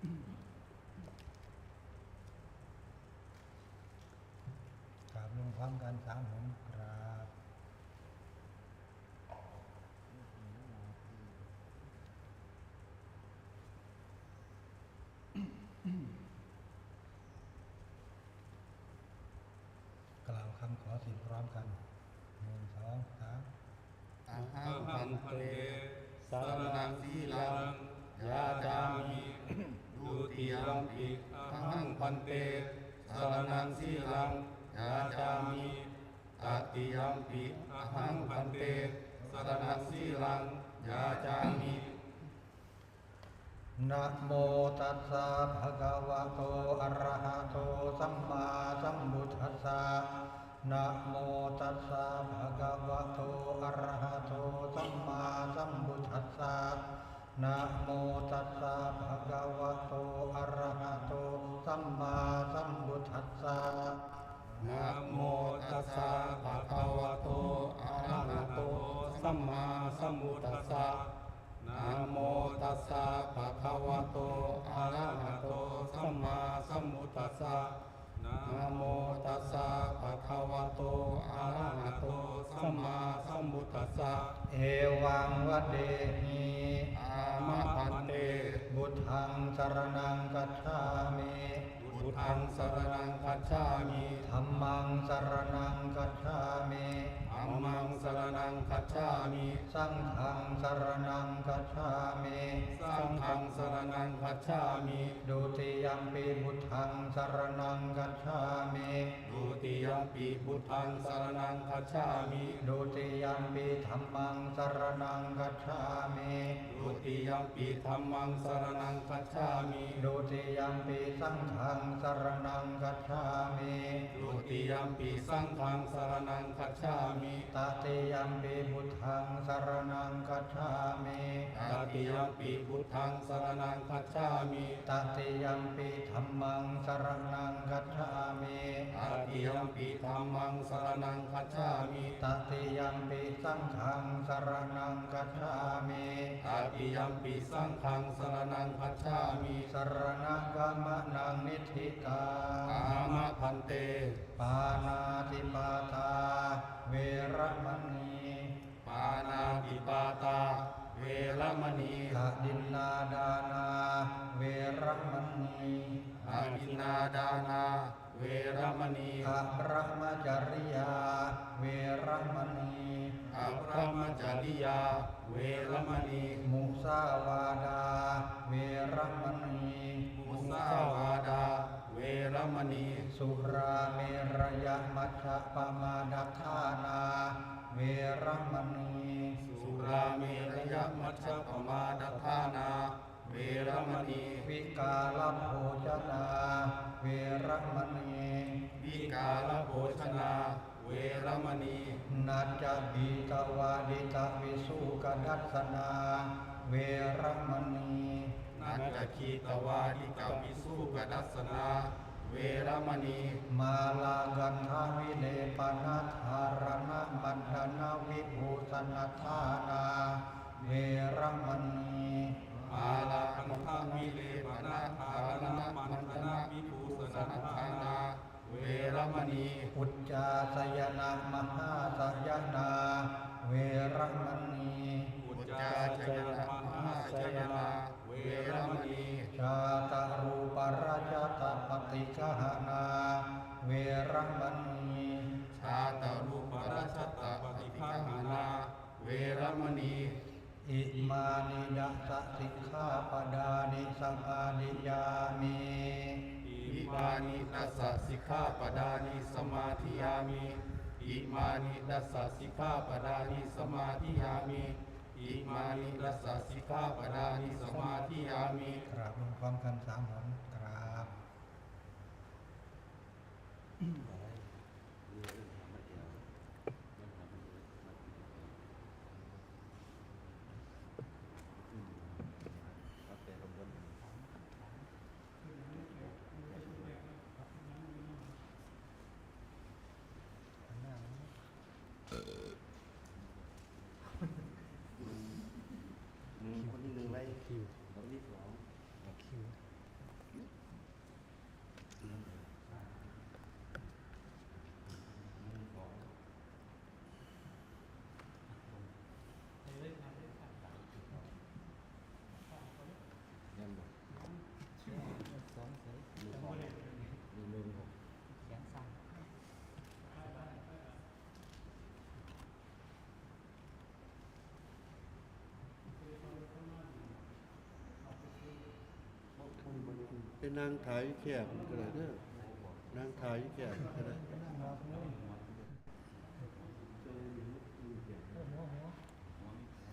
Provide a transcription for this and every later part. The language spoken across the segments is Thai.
กราบลงพร้อมกันสามหนกราบกล่าวคำขอสิทธิ์พร้อมกันหนึ่งสองสามอะหังพันเตสารนังสีลังยาจามิุติยัมปิอะหังพันเตสารนังสีลังยาจามิตติยัมปิอะหังพันเตสารนังสีลังยาจามินะโมตัสสะภะคะวะโตอะระหะโตสัมมาสัมพุทธัสสะนะโมตัสสะภะคะวะโตอะระหะโตสัมมาสัมพุทธัสสะนะโมตัสสะภะคะว สะนะโมตัสสะภะคะวะโตอะระหะโตสัมมาสัมพุทธัสสะนะโมตัสสะภะคะวะโตอะระหะโตสัมมาสัมพุทธัสสะนะโมตัสสะภะคะวะโตอะระหะโตสัมมาสัมพุทธัสสะเอวังวะเดหิอามะพันเตบุตทังสรนังกัจฉามิ พุทธังสรณังคัจฉามิธัมมังสรนังคัจฉามิ มมังสรณังคัจฉามิสังฆังสรนังกัจฉามิสังฆังสรณังคัจฉามิดุติยัมปิพุทธังสรนังกัจฉามิดุติยัมปิพุทธังสรณังคัจฉามิดุติยัมปิธัมมังสรนังกัจฉามิดุติยัมปิธัมมังสรณังคัจฉามิดุติยัมปิสังฆังสรนังกัจฉามิดุติยัมปิสังฆังสรณังคัจฉามิตติยัมปิพุทธังสรนังกัจฉามิตติยัมปิพุทธังสรณังคัจฉามิตติยัมปิธัมมังสรนังกัจฉามิตติยัมปิธัมมังสรณังคัจฉามิตติยัมปิสังฆังสรนังกัจฉามิตติยัมปิสังฆังสรณังคัจฉามิสรณังกัมมะนังนิธิกาอามะพันเตปานา มณีกดินนาดานา เวระมณีอาทินนาดานา เวรมณีอะพระมจริยา เวระมณีอาพระมจาริยา เวรมณีมุสาวาดา เวระมณีมุสาวาดา เวรมณี สุราเมรยมัชฌะปมาดัฏฐานา เวระมณีสุ ราเมระยมัชฌปมาดัฏฐานา เวรมณีวิกาลโภชนา เวรมณีวิกาลโภชนา เวรมณีนาจบีตวาดิตวิสุกดัสนา เวรมณีนัจจคีตวาดิกาวิสุกดัสสนา เวรมณี มาลากันทาวิเลปนาธารณมันดนาวิภูสนธานา เวระมณีมาลาคันธามิเลปนาธารณมันตนาวิภูสนทานา เวรมณีอุจจาสยนะมหาสยนา เวระมณีอุจจาจยนะมหาจยนา เวรมณีชาตารูป ราชาตปฏิกหานา เวระมณีชาตารูปราชตปฏิฆาหานา เวรมณีอิมานิดัสสสิกขาปดานิสัมมาดิยามิอิมานิดัสสะสิกขาปดานิสมาธิยามิอิมานิดัสสะสิกขาปดานิสมาธิยามิอิมานิดัสสะสิกขาปดานิสมาธิยามิกราบลงพร้อมกันสามหนกราบ หนึ่งคนที่หนึ่งไว้ คิว คนที่สอง คิว เป็นนางถ่ายแคบก็ได้เด้อนางถ่ายแคบก็ได้นั่งรอตรงนู้นหัว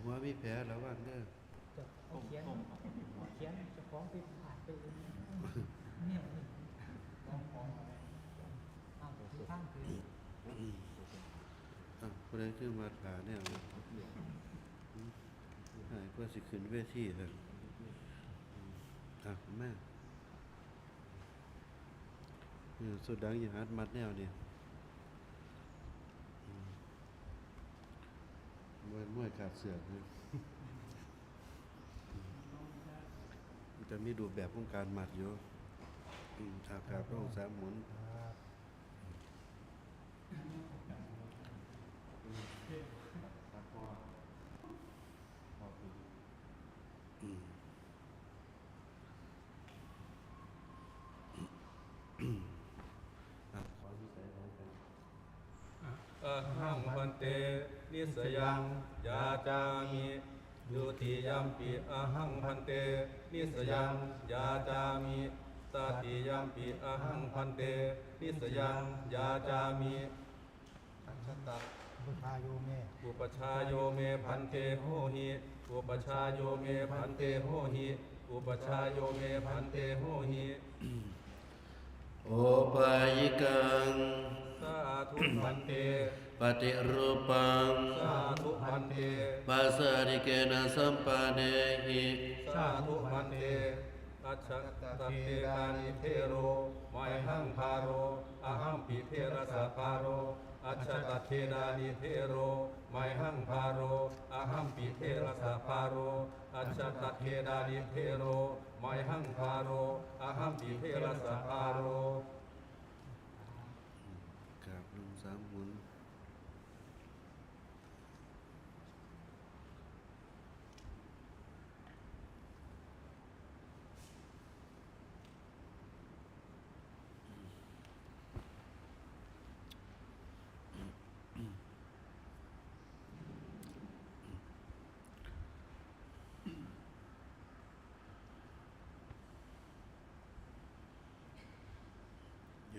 หัวมีแผลระวังเด้อจะเอาเขียนเขียนจะฟ้องไปผ่านไปเนี่ยนี่ลองของอ้าวคือข้างคืออะคนนั้นคือมาถาเนี่ยนะใช่เพื่อสิขึ้นเวทีเลยอะแม่ สุดดังอย่างฮัดมัดแนวเนี่ยอืมวยมวยขาดเสือกนะจะมีดูแบบของการหมัดอยู่อืมอากาศก็องศาหมุน อืมอะขอวิสัยของกัน อะหังพันเต นิสยังยาจามิดุติยัมปิอะหังพันเต นิสยังยาจามิตติยัมปิอะหังพันเต นิสยังยาจามิอัจฉตะบุพาโยเมอุปชายโยเมพันเตโหหิอุปชายโยเมพันเตโหหิอุปชายโยเมพันเตโหหิ โอปายิกัง สาธุพันเต ปฏิรูปัง สาธุพันเต ปัสสริเกนะสัมปาเนหิสาธุพันเตอัจฉตเทกานิเทโรไมหังพาโรอหัมปิเทระสะพาโรอัจฉตเทดานิเทโรไมหังพาโรอหัมปิเทระสะพาโรอัจฉตเทดานิเทโร ไมหังคาโรอหัมปีเทระสะพาโรกราบลงสามหมุน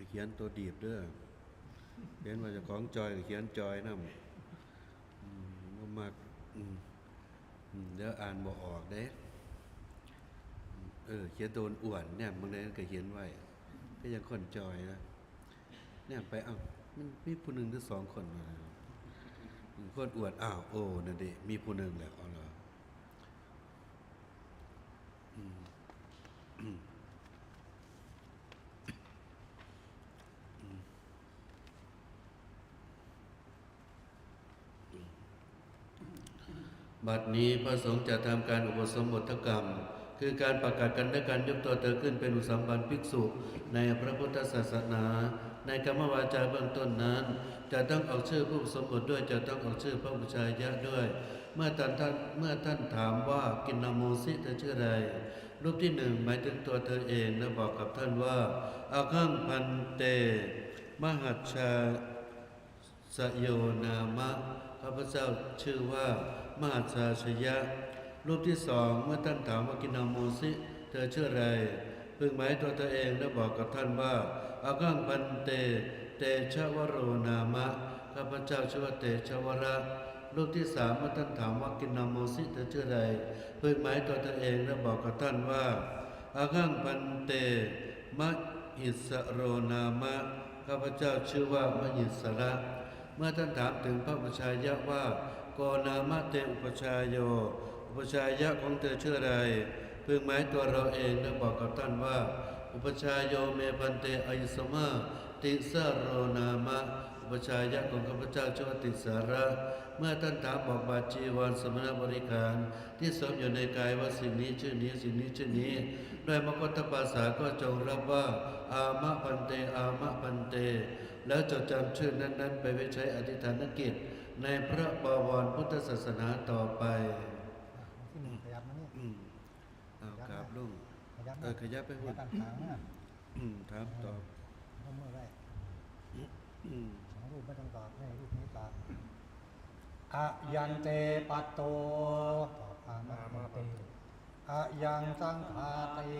เขียนตัวดีบเด้อเขียนว่าเจะของจอยก็เขียนจอยนำอืมบ่มักเดี๋ยวอ่านบ่ออกเด้เออเขียนตัวอ้วนเนี่ยบางทีก็เขียนไว้ ก็ยังคนจอยนะเนี่ยไปเอ้ามันมีผู้หนึ่งหรือสองคนมาคนอวดอ้าวโอ้นั่นดิมีผู้หนึ่งแหละเอาเหรออืมอืม บัดนี้พระสงฆ์จะทำการอุปสมบทกรรม คือการประกาศกันและการยกตัวเธอขึ้นเป็นอุสัมบันภิกษุในพระพุทธศาสนา ในกรรมวาจาเบื้องต้นนั้น จะต้องออกชื่อผู้สมบทด้วยจะต้องออกชื่อพระบูชายะด้วย เมื่อท่านท่านเมื่อท่านถามว่ากินนาโมสิเธอชื่ออะไรรูปที่หนึ่งหมายถึงตัวเธอเองและบอกกับท่านว่าอาคังพันเต มหัชชาสโยนามะข้าพเจ้าชื่อว่า มหาชาชยะ รูปที่สองเมื่อท่านถามว่ากินาโมสิ เธอชื่ออะไรพึงหมายตัวเธอเองและบอกกับท่านว่าอากังพันเต เตชะวโรนามะข้าพเจ้าชื่อว่าเตชะวระรูปที่สามเมื่อท่านถามว่ากินาโมสิเธอชื่ออะไรพึงหมายตัวเธอเองและบอกกับท่านว่าอากังพันเตมะหิสโรนามะข้าพเจ้าชื่อว่ามหิสระ เมื่อท่านถามถึงพระอุปชายะว่า โกนามะเตอุปชายโย อุปชายะของเธอชื่ออะไรพึงหมายตัวเราเองและบอกกับท่านว่า อุปชายโยเมพันเตอายสมาติสโรนามะ อุปชายะของข้าพเจ้าชื่อว่าติสาระ เมื่อท่านถามบอกบาจีวรสมณบริการ ที่สมอยู่ในกายว่าสิ่งนี้ชื่อนี้สิ่งนี้ชื่อนี้ด้วยมกตภาษาก็จงรับว่า อามะพันเต อามะพันเต แล้วจดจำชื่อนั้นๆ ไปไว้ใช้อธิษฐานกิจ ในพระบวรพุทธศาสนาต่อไปที่หนึ่งขยับมานี่อืมเอากราบลุงขยับเออขยับไปหุ่นตั้งขางนะอืมถามตอบเอามือไว้อืมสองรูปไม่ต้องตอบให้รูปนี้ตอบอะยันเตปัตโตตอบอามาปันเตอะยังสังขาติ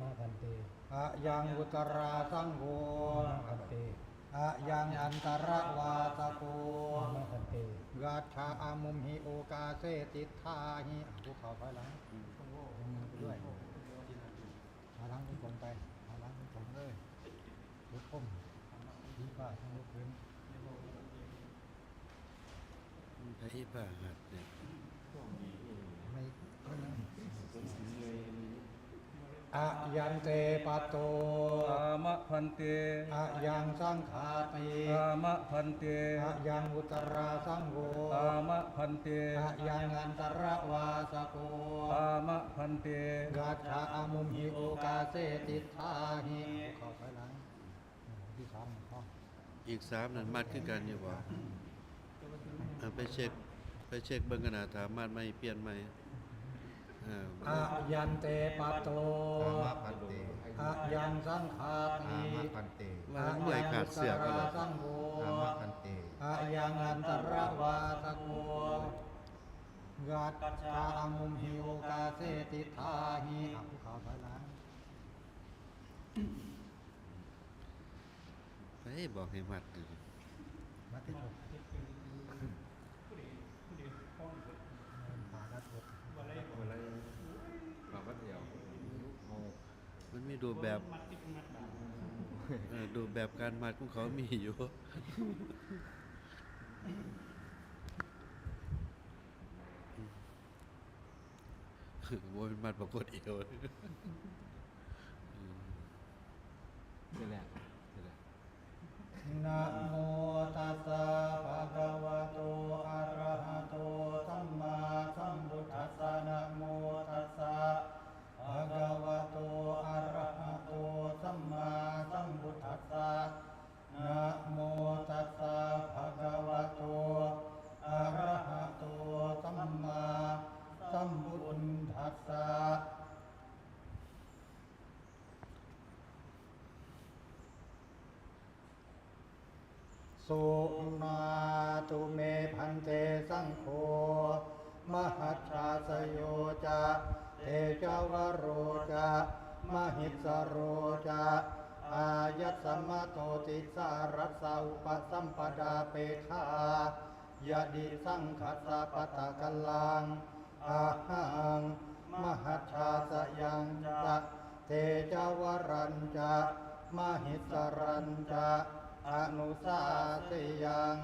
มาพันเตอะยังอุตราสังโฆมาพันเตอะยังอันตรวาสโกมาพัน เตกัจฉาอามุมหิโอกาเสติทาหิอะภูเขาถอยหลังลงมือไปด้วยถอยหลังตรงๆไปถอยหลังตรงๆเลยลุกพุ่มดีกว่าทั้งลุกขึ้นพระอิบาหัดเนี่ย ไม่ไม่นั่ง อะยังเตปะโตอามะพันเตอะยังสังขาติอามะพันเตอะยังอุตราสังโฆอามะพันเตอะยังอันตรวาสโกอามะพันเตกัจฉาอามุมหิโอกาเสติทาหิเข้าไปหลังที่สามข้ออีกสามนั้นมัดขึ้นกันอยู่บ่เอาไปเช็คไปเช็คเบิ่งกันนะถามมัดไหมเปลี่ยนไหม อ่าอะยันเตปะโตอามาพันเตอะยังสังขาอาติมาพันเตว่ามันเมื่อยขาดเสือกก็อะเลยัยงอุตราสังโฆอามาพันเตอะยังอันตรวาสโกกัจฉาอามุมหิโอกาเสติทาหิอะภูเขาถอยหลังไปบอกให้มัดดิ มาติดอกปากัดอก มันมี ดูแบบเออดูแบบการมัดของเขามีอยู่ว่าเป็นมัดปรากฏเอวนะโม สุนาตุเมพันเตสังโฆมหัชชาสโยจะเทจาวโรจะมหิสโรจะอายัสสมโตติสารัสสะอุปสัมปดาเปคายะดิสังคัสปะตะกัลลังอาหัง มหัชชาสยังจะเทจาวรัญจะมหิสรัญจะ อนุสาสยัง